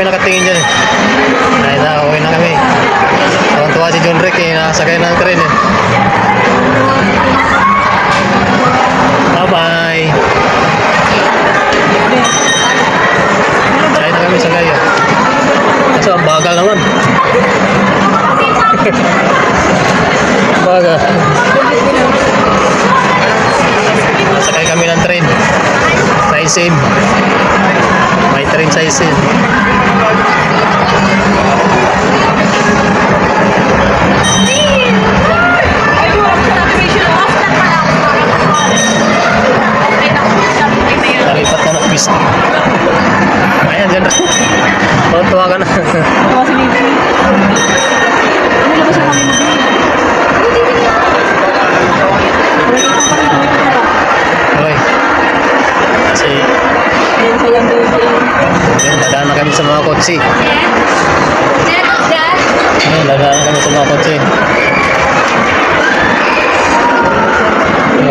yung nakatingin dyan eh. Ay na, uwi na kami. Tawang-tuwa si John Rick eh, nakasakay ng tren eh. Bye-bye. Sakay na kami sa gaya. Kaso ang bagal naman. bagal. Sakay kami ng train. Sa Isim. May train sa Isim. Nalipat na ng pista. Ayan, dyan na. Tuwa ka na. Kasi dito. Ano labas yung kami Okay. Kasi, dadaan na kami sa mga kotse. Ayun, dadaan na kami sa mga kotse.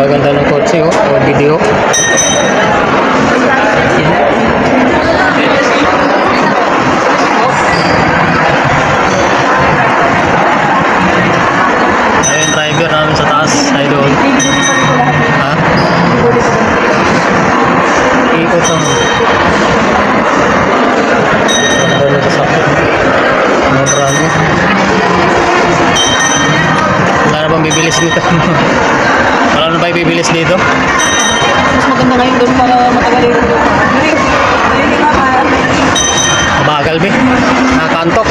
Maganda ng kotse, oh. O, video. Bang bibilis dito? Wala na ba ibibilis dito? Mas maganda ngayon doon para matagal yung doon. Mabagal, be. Nakakantok.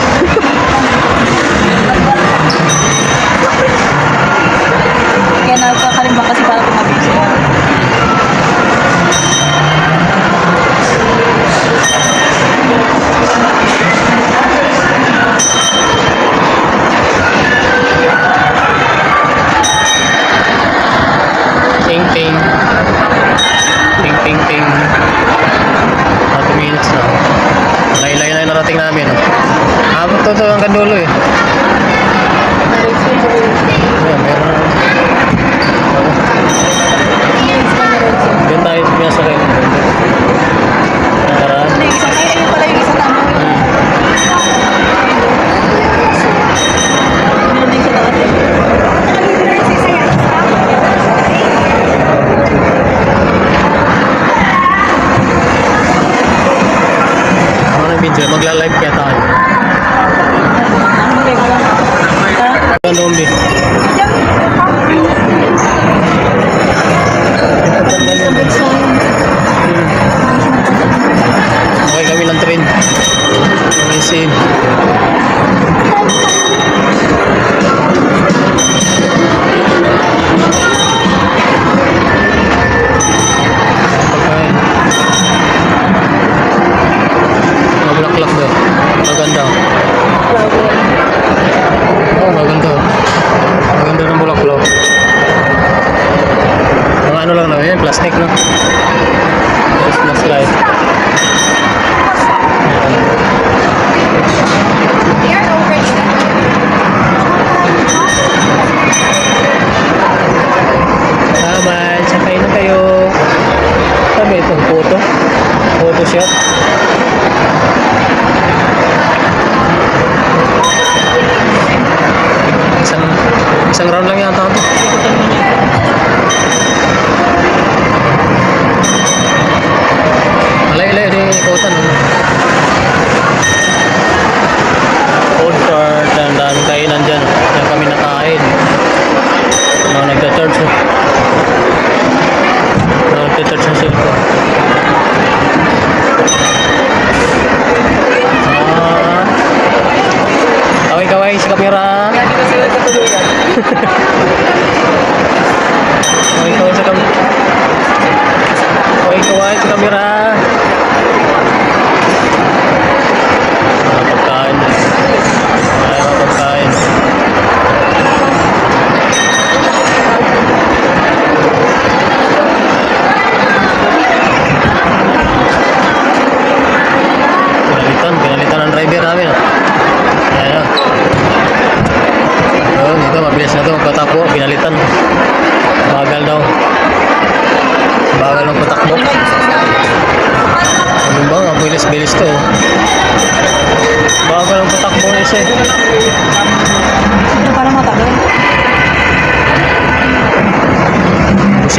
Lombi? Okay kami ng train. May save. Christmas light. Bye-bye. Sakay na kayo. Sabi itong photo. Photo shot. Isang, isang round lang yata ito. Kamera. Pinalitan, pinalitan ng driver namin. Ayan ito, mabilis na ito. Magpatakbo, pinalitan. Bagal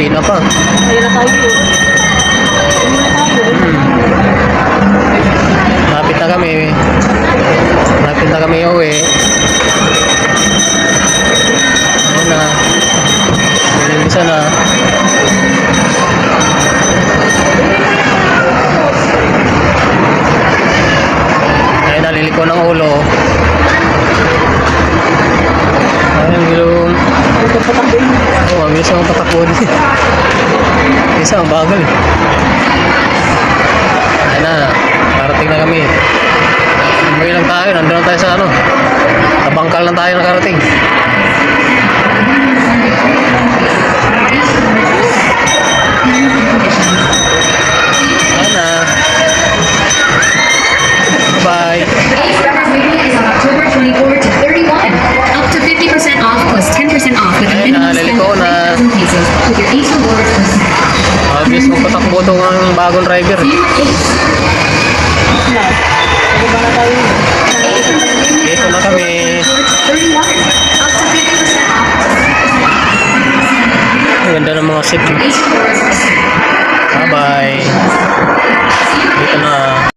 Kusina pa. Ayun na tayo. Ayun na tayo. Lapit na kami. Lapit na kami uwi. Isa, bagal. Ayun na, karating na kami. Umuwi lang tayo, nandun lang tayo sa ano. Sa bangkal lang tayo nakarating. Ayun na. Bye. October 24 to 31. Up to 50% off plus 10% off with a minimum spend of na. 3,000 pesos with your per snack. Mabilis mo patakbo itong ang bagong driver. Dito na kami. 31. Up to 50% off Ang ganda ng mga seat. Bye-bye.